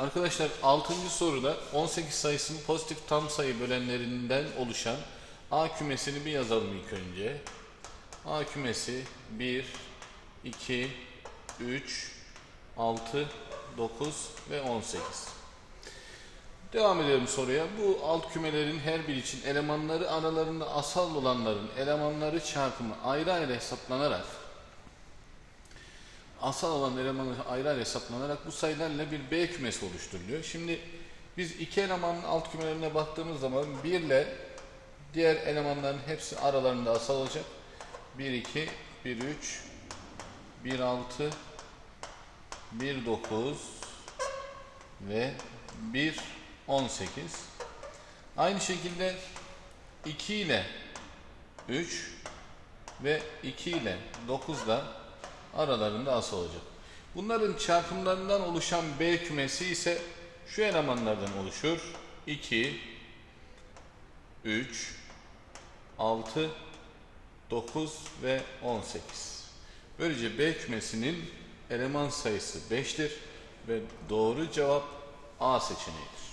Arkadaşlar 6. soruda 18 sayısının pozitif tam sayı bölenlerinden oluşan A kümesini bir yazalım ilk önce. A kümesi 1, 2, 3, 6, 9 ve 18. Devam edelim soruya. Bu alt kümelerin her biri için elemanları aralarında asal olanların elemanları çarpımı ayrı ayrı hesaplanarak asal olan elemanı ayrı ayrı hesaplanarak bu sayılarla bir B kümesi oluşturuluyor. Şimdi biz iki elemanın alt kümelerine baktığımız zaman 1 ile diğer elemanların hepsi aralarında asal olacak. 1 2 1 3 1 6 1 9 ve 1 18. Aynı şekilde 2 ile 3 ve 2 ile 9 da aralarında asal olacak. Bunların çarpımlarından oluşan B kümesi ise şu elemanlardan oluşur. 2, 3, 6, 9 ve 18. Böylece B kümesinin eleman sayısı 5'tir ve doğru cevap A seçeneğidir.